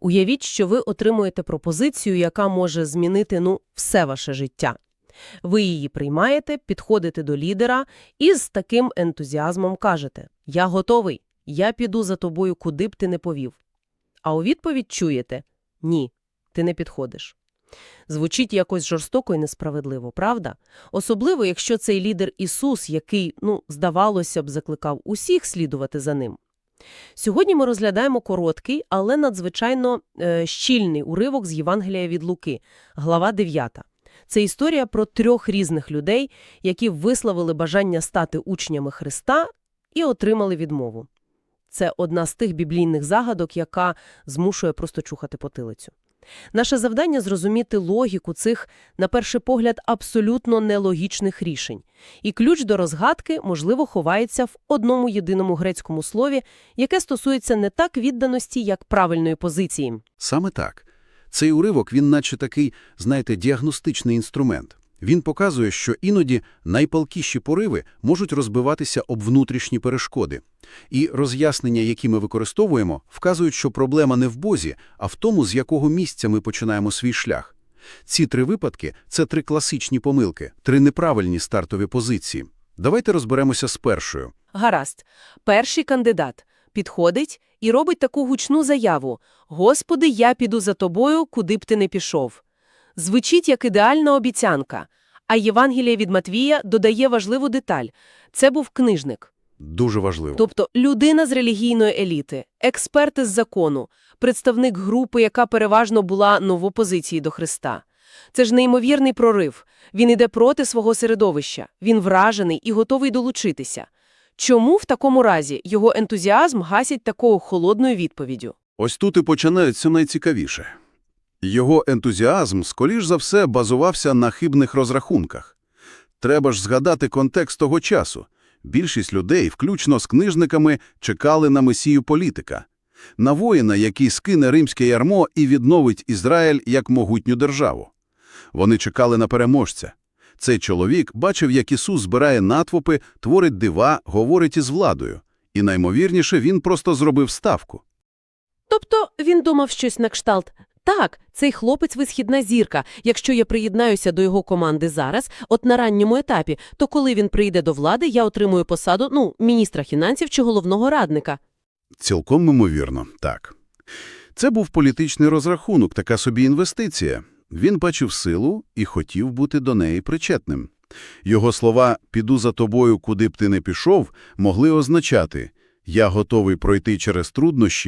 Уявіть, що ви отримуєте пропозицію, яка може змінити ну, все ваше життя. Ви її приймаєте, підходите до лідера і з таким ентузіазмом кажете «Я готовий, я піду за тобою, куди б ти не повів». А у відповідь чуєте «Ні, ти не підходиш». Звучить якось жорстоко і несправедливо, правда? Особливо, якщо цей лідер Ісус, який, ну, здавалося б, закликав усіх слідувати за ним. Сьогодні ми розглядаємо короткий, але надзвичайно е, щільний уривок з Євангелія від Луки, глава 9. Це історія про трьох різних людей, які висловили бажання стати учнями Христа і отримали відмову. Це одна з тих біблійних загадок, яка змушує просто чухати потилицю. Наше завдання – зрозуміти логіку цих, на перший погляд, абсолютно нелогічних рішень. І ключ до розгадки, можливо, ховається в одному єдиному грецькому слові, яке стосується не так відданості, як правильної позиції. Саме так. Цей уривок, він наче такий, знаєте, діагностичний інструмент. Він показує, що іноді найпалкіші пориви можуть розбиватися об внутрішні перешкоди. І роз'яснення, які ми використовуємо, вказують, що проблема не в Бозі, а в тому, з якого місця ми починаємо свій шлях. Ці три випадки – це три класичні помилки, три неправильні стартові позиції. Давайте розберемося з першою. Гаразд. Перший кандидат підходить і робить таку гучну заяву «Господи, я піду за тобою, куди б ти не пішов». Звучить як ідеальна обіцянка. А Євангеліє від Матвія додає важливу деталь. Це був книжник. Дуже важливо. Тобто людина з релігійної еліти, експерт із закону, представник групи, яка переважно була новопозиції до Христа. Це ж неймовірний прорив. Він іде проти свого середовища, він вражений і готовий долучитися. Чому в такому разі його ентузіазм гасять такою холодною відповіддю? Ось тут і починається найцікавіше. Його ентузіазм, скоріш за все, базувався на хибних розрахунках. Треба ж згадати контекст того часу. Більшість людей, включно з книжниками, чекали на месію політика. На воїна, який скине римське ярмо і відновить Ізраїль як могутню державу. Вони чекали на переможця. Цей чоловік бачив, як Ісус збирає натвопи, творить дива, говорить із владою. І наймовірніше, він просто зробив ставку. Тобто він думав щось на кшталт. Так, цей хлопець – висхідна зірка. Якщо я приєднаюся до його команди зараз, от на ранньому етапі, то коли він прийде до влади, я отримую посаду, ну, міністра фінансів чи головного радника. Цілком мимовірно, так. Це був політичний розрахунок, така собі інвестиція. Він бачив силу і хотів бути до неї причетним. Його слова «піду за тобою, куди б ти не пішов» могли означати «я готовий пройти через труднощі,